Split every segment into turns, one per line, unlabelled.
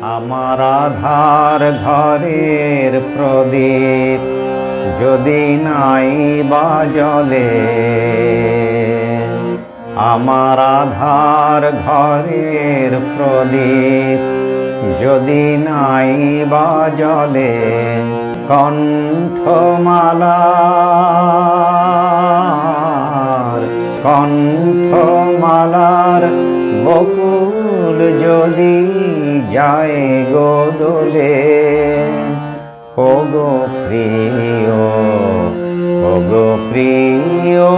আমার আধার ঘরের প্রদীপ যদি নাই বা জলে আমার আধার ঘরের প্রদীপ যদি নাই বা জলে কণ্ঠমালার কণ্ঠমালার বকুল যদি যায় গোদলে ও গো প্রিয় ও গো প্রিয়,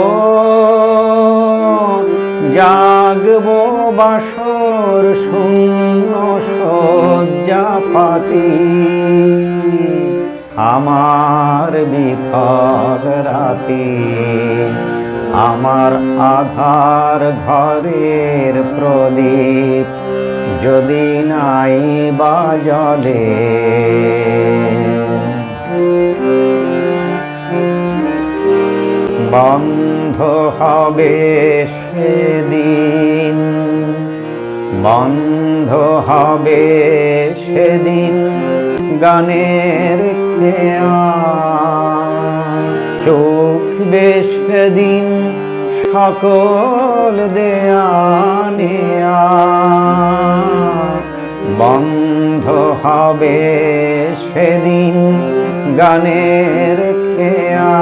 জাগবো বাসর শূন্য শয্যা পাতি। আমার বিফল রাতি আমার আধার ঘরের প্রদীপ যদি নাই বা জলে। বন্ধ হবে সেদিন, বন্ধ হবে সেদিন গানের খেয়া। চোখবে সেদিন সকল দেয়া নেয়া বন্ধ হবে সেদিন গানের খেয়া।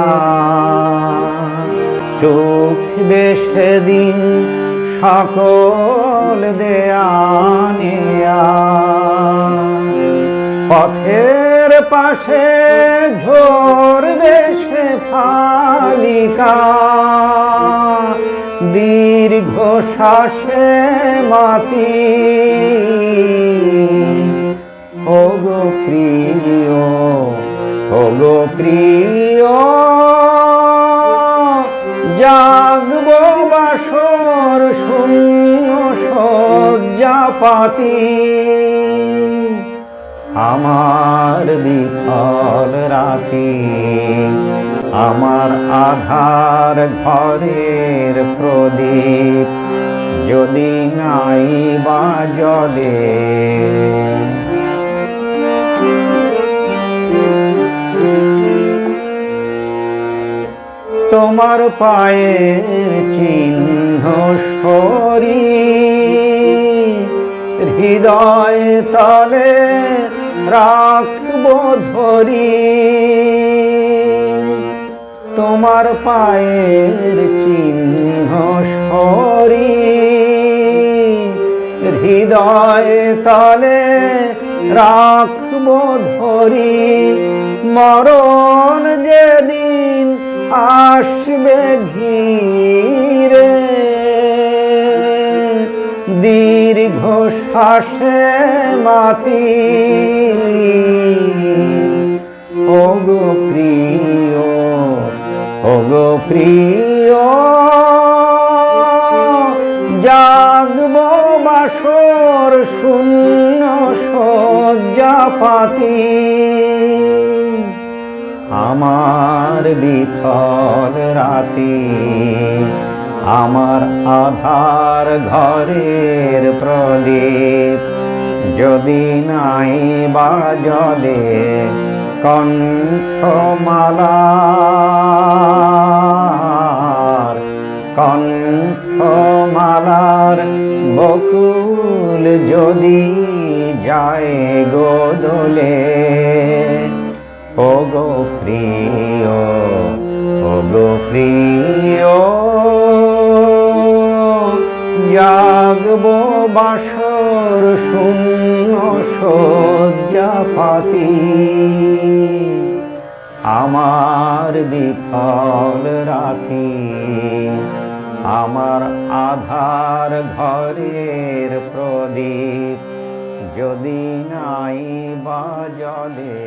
চোখবে সেদিন সকল দেয়া নেয়া পথের পাশে ঝরবে সে ফালিকা দীর্ঘ শ্বাসে মাতি। ও গো প্রিয় ও গো প্রিয় জাগব বাসর শূন্য শয্যা পাতি আমার বিফল রাতি আমার আধার ঘরের প্রদীপ যদি নাই বা জলে তোমার পায়ের চিহ্ন সরি, হৃদয় তলে রাখব ধরি। তোমার পায়ের চিহ্ন সরি। হৃদয় তলে রাখব ধরি। মরণ যেদিন আসবে ঘিরে। দীর্ঘ শ্বাসে মাতি ও গো প্রিয় ও প্রিয়, জাগব বাসর শূন্য শয্যা পাতি। আমার বিফল রাতি আমার আধার ঘরের প্রদীপ। যদি নাই বা জলে কণ্ঠমালার কণ্ঠমালার বকুল যদি যায় গোদলে ও গো প্রিয় ও গো প্রিয়। জাগব বাসর শূন্য শয্যা পাতি আমার বিফল রাতি, আমার আধার ঘরের প্রদীপ যদি নাই বা জলে।